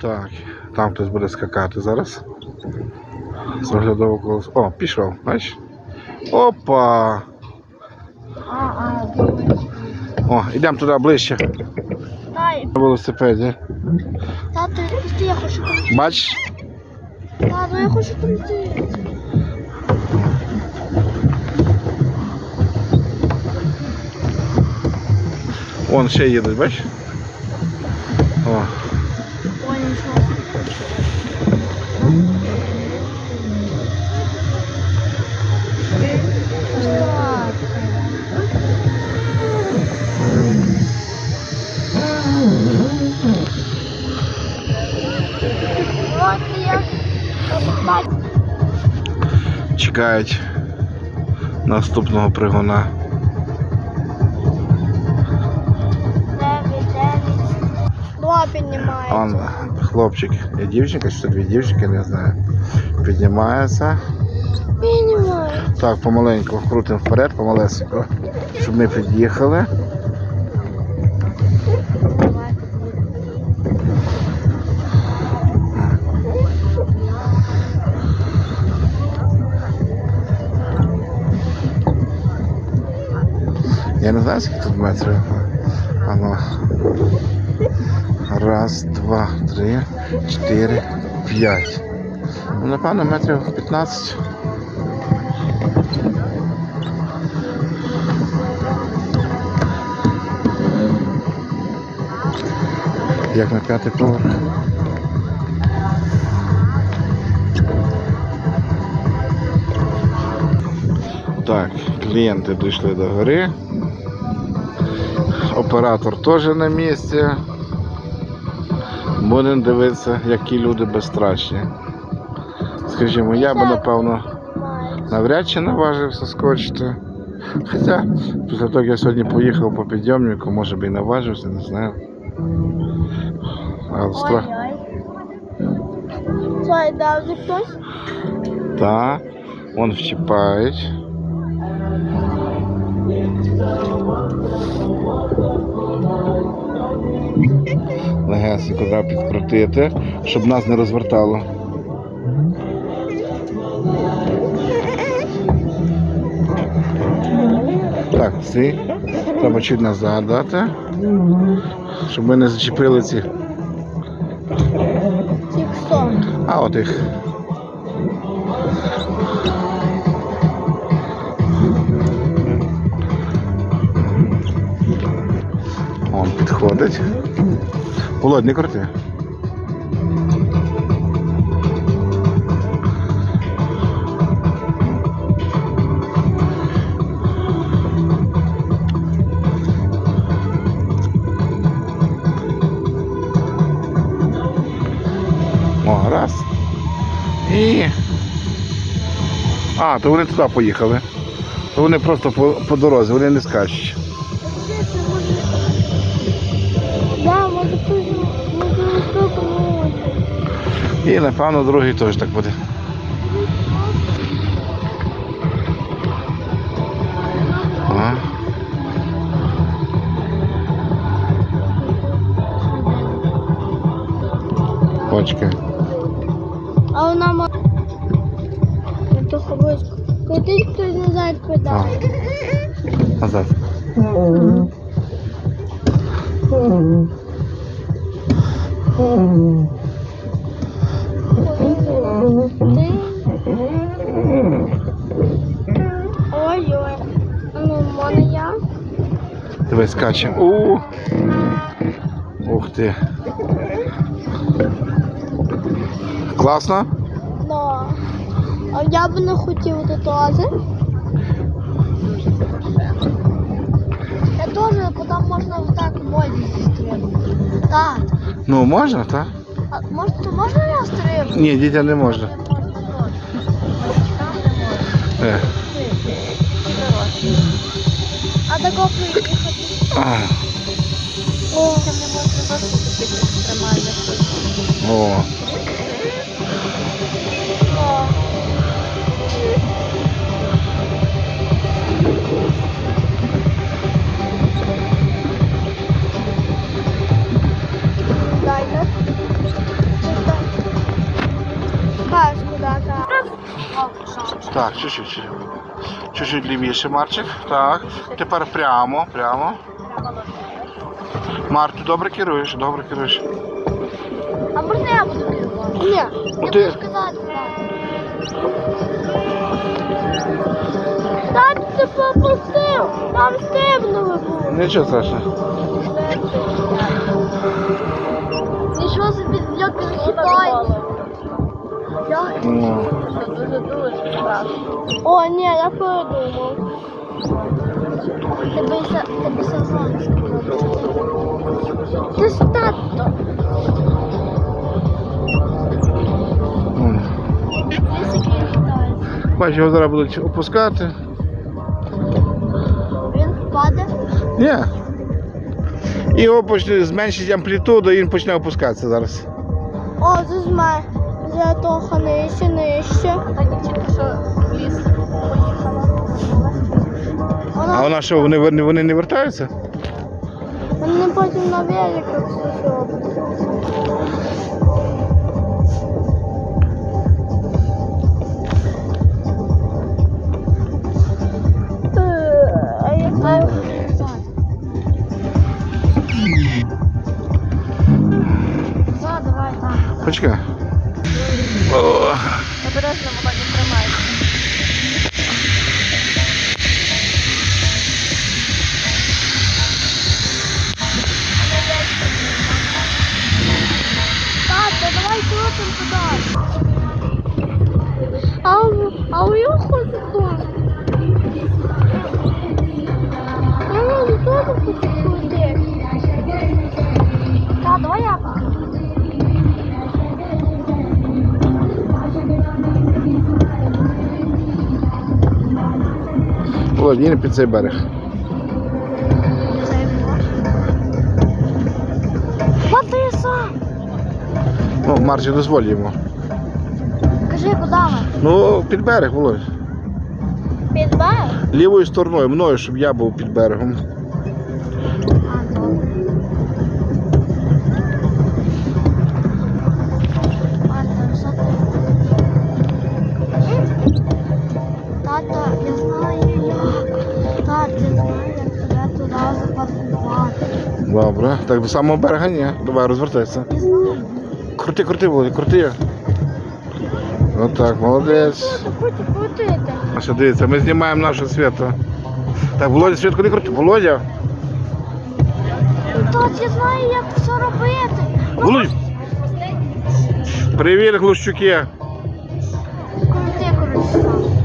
Так, там хтось буде скакати зараз. З оглядового колесо. О, пішов, бачиш? Опа! О, йдемо туди ближче. На велосипеді. пусти, я хочу пройти. Бачиш? Тато, я хочу пройти. Вон ще їдуть, бачиш? Чекають наступного пригона. Дев'ять, дев'ять. Хлопчик і дівчинка, чи дві дівчинки, не знаю. Піднімається. Так, помаленьку крутимо вперед, помалесенько, щоб ми під'їхали. Я не знаю, скільки тут метрів. Ано. Раз, два, три, чотири, п'ять. Ну, напевно, метрів 15. Як на п'ятий поверх. Так, клієнти дійшли до гори. Оператор теж на місці. Будемо дивитися, які люди безстрашні. Скажімо, я би напевно навряд чи наважився скочити. Хоча після того, як я сьогодні поїхав по підйомнику, може би і наважився, не знаю. Але страх. Хтось? Так, вон вчіпають. Легесенько треба підкрутити, щоб нас не розвертало. Так, ці. Треба чуть назад дати, щоб ми не зачепили. Ці? А от їх. Он підходить. Володь, не крути. Раз. І. А, то вони туди поїхали. То вони просто по, по дорозі, вони не скачуть. І напевно другий теж так буде. А. Почки. А вона може... Коли хтось назад подає. Назад. Ой-ой. Ну, я? Давай скачемо. У. Ух ти. Класно? Да. А я б не хотів този. Я теж, бо там можна отак в воді. Так. Ну можна, так? А може, то можна я стрибну? Ні, дітям не можна. Е. А тако приїхати. А. О, не можна зовсім таких екстремальних. О. О. чуть-чуть. Чуть-чуть лівіше, Марчик. Так. Тепер прямо, прямо. Мар, ти добре керуєш, добре керуєш. А можна я буду керувати? Ні, я Ну, ти- буду сказати, так. Тато, ти пропустив! Там стебнули було. Нічого страшного. Нічого собі, як хитається. Страшно. О, ні, я передумав. Тебе ся, тебе сержант сказав. Це ж тато. ну. Дивись, який хитається. Бачиш, його зараз будуть опускати. Він впаде. Ні. І його почне зменшить амплітуду, і він почне опускатися зараз. О. Вже трохи нижче, нижче. Та дівчинка, що в ліс поїхала. А Вона, що, вони, вони, вони не вертаються? вони потім на великах все. Е, А? Давай, так. Почекай. Обережно вона не Володь, під цей берег. Матиса! Ну, Марджі дозволь йому. Кажи, куди ми? Ну, під берег, Володь. Під берег? Лівою стороною, мною, щоб я був під берегом. Добре. Так до самого берега ні. Давай розвертайся. Крути, крути, Володя, крути. Отак, молодець. А що дивіться, ми знімаємо наше свято. Так, Володя, світ не крути? Володя. Тут я знаю, як все робити. Ну, Володя. Привіт, глущуки. Крути, крути.